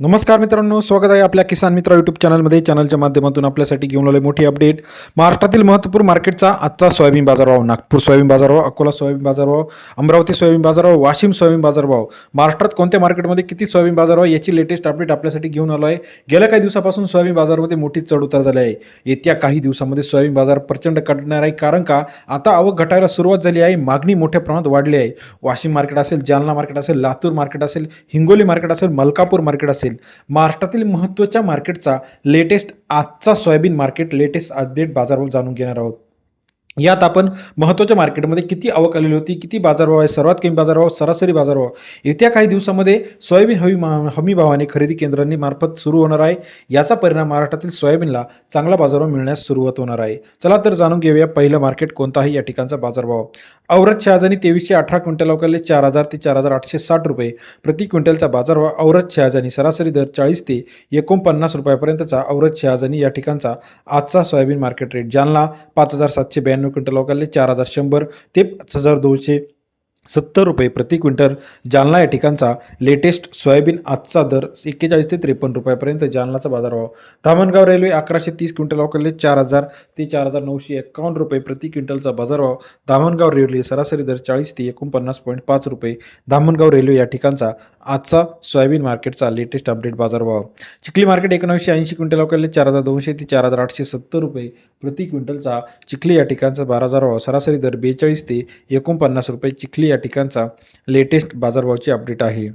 नमस्कार मित्रांनो स्वागत आहे आपल्या किसान मित्र यूट्यूब चॅनलमध्ये चॅनलच्या माध्यमातून आपल्यासाठी घेऊन आले मोठी अपडेट महाराष्ट्रातील महत्त्वपूर्ण मार्केटचा आजचा सोयाबीन बाजारभाव नागपूर सोयाबीन बाजारभाव अकोला सोयाबीन बाजारभाव अमरावती सोयाबीन बाजारभाव वाशिम सोयाबीन बाजारभाव. महाराष्ट्रात कोणत्या मार्केटमध्ये किती सोयाबीन बाजारभाव याची लेटेस्ट अपडेट आपल्यासाठी घेऊन आलो आहे गेल्या काही दिवसापासून सोयाबीन बाजारामध्ये मोठी चढ उतार झाली आहे. येत्या काही दिवसामध्ये सोयाबीन बाजार प्रचंड कटणार आहे कारण का? आता आवक घटायला सुरुवात झाली आहे मागणी मोठ्या प्रमाणात वाढली आहे. वाशिम मार्केट असेल जालना मार्केट असेल लातूर मार्केट असेल हिंगोली मार्केट असेल मलकापूर मार्केट असेल. महाराष्ट्रातील महत्त्वाच्या मार्केटचा लेटेस्ट आजचा सोयाबीन मार्केट लेटेस्ट अपडेट बाजारभाव जाणून घेणार आहोत. यात आपण महत्त्वाच्या मार्केटमध्ये किती आवक आलेली होती किती बाजारभाव आहे सर्वात कमी बाजारभाव सरासरी बाजारभाव येत्या काही दिवसामध्ये सोयाबीन हमी मा- हमी भावाने खरेदी केंद्रांनी मार्फत सुरू होणार आहे. याचा परिणाम महाराष्ट्रातील सोयाबीनला चांगला बाजारभाव मिळण्यास सुरुवात होणार आहे. चला तर जाणून घेऊया पहिलं मार्केट कोणतं आहे या ठिकाणचा बाजारभाव औरत शहाजानी तेवीसशे अठरा क्विंटल अवकाले चार हजार ते चार हजार आठशे साठ रुपये प्रति क्विंटलचा बाजारभाव औरत शहाजानी सरासरी दर चाळीस ते एकोणपन्नास रुपयापर्यंतचा औरत शहाजानी या ठिकाणचा आजचा सोयाबीन मार्केट रेट. जालना पाच हजार सातशे ब्याण्णव क्विंटल अवकाले चार हजार शंभर ते पाच हजार दोनशे सत्तर रुपये प्रति क्विंटल. जालना या ठिकाणचा लेटेस्ट सोयाबीन आजचा दर एक्केचाळीस ते त्रेपन्न रुपयापर्यंत जालनाचा बाजारभाव. धामणगाव रेल्वे अकराशे तीस क्विंटल अवकाले चार हजार ते चार हजार नऊशे एक्कावन्न रुपये प्रति क्विंटलचा बाजारभाव. धामणगाव रेल्वे सरासरी दर चाळीस ते एकोणपन्नास पॉईंट पाच रुपये. धामणगाव रेल्वे या ठिकाणचा आजचा सोयाबीन मार्केटचा लेटेस्ट अपडेट बाजारभाव. चिखली मार्केट एकोणीसशे ऐंशी क्विंटल अवकाले चार हजार दोनशे ते चार हजार आठशे सत्तर रुपये प्रति क्विंटलचा चिखली या ठिकाणचा बारा हजार भाव सरासरी दर बेचाळीस ते एकोणपन्नास रुपये चिखली या ठिकाणचा लेटेस्ट बाजारभावाची अपडेट आहे.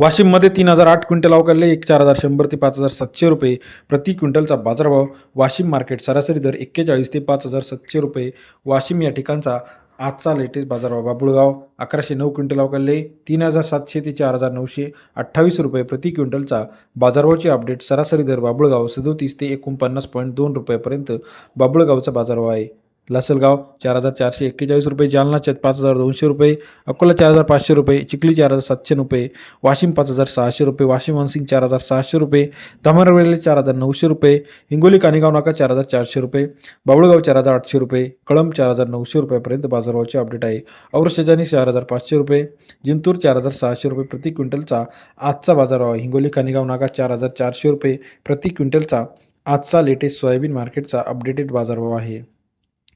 वाशिममध्ये तीन हजार आठ क्विंटल अवकाले एक चार हजार शंभर ते पाच हजार सातशे रुपये प्रति क्विंटलचा बाजारभाव. वाशिम मार्केट सरासरी दर एक्केचाळीस ते पाच हजार सातशे रुपये. वाशिम या ठिकाणचा आजचा लेटेस्ट बाजारभाव बाबुळगाव अकराशे नऊ क्विंटल अवकारले तीन हजार सातशे ते चार हजार नऊशे अठ्ठावीस रुपये प्रति क्विंटलचा बाजारभावची अपडेट सरासरी दर बाबुळगाव सदोतीस ते एकोणपन्नास पॉईंट दोन रुपयापर्यंत बाबुळगावचा बाजारभाव आहे. लासलगाव चार हजार चारशे एक्केचाळीस रुपये जालना च पाच हजार दोनशे रुपये अकोला चार हजार पाचशे रुपये चिखली चार हजार सातशे रुपये वाशिम पाच हजार सहाशे रुपये वाशिम वनसिंग चार हजार सहाशे रुपये धामरवेले चार हजार नऊशे रुपये हिंगोली कानेगाव नाका चार हजार चारशे रुपये बावळगाव चार हजार आठशे रुपये कळंब चार हजार नऊशे रुपयापर्यंत बाजारभावाचे अपडेट आहे औरशेजानी चार हजार पाचशे रुपये जिंतूर चार हजार सहाशे रुपये प्रति क्विंटलचा आजचा बाजारभाव हिंगोली कानेगाव नाका चार हजार चारशे रुपये प्रति क्विंटलचा आजचा लेटेस्ट सोयाबीन मार्केटचा अपडेटेड बाजारभाव आहे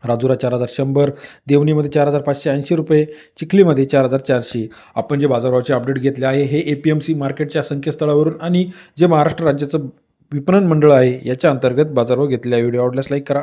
राजुरा चार हजार शंभर देवणीमध्ये चार हजार पाचशे ऐंशी रुपये चिखलीमध्ये चार हजार चारशे. आपण जे बाजारभावाचे अपडेट घेतले आहे हे ए पी एम सी मार्केटच्या संकेतस्थळावरून आणि जे महाराष्ट्र राज्याचं विपणन मंडळ आहे याच्या अंतर्गत बाजारभाव घेतले आहे. व्हिडिओ आवडल्यास लाईक करा.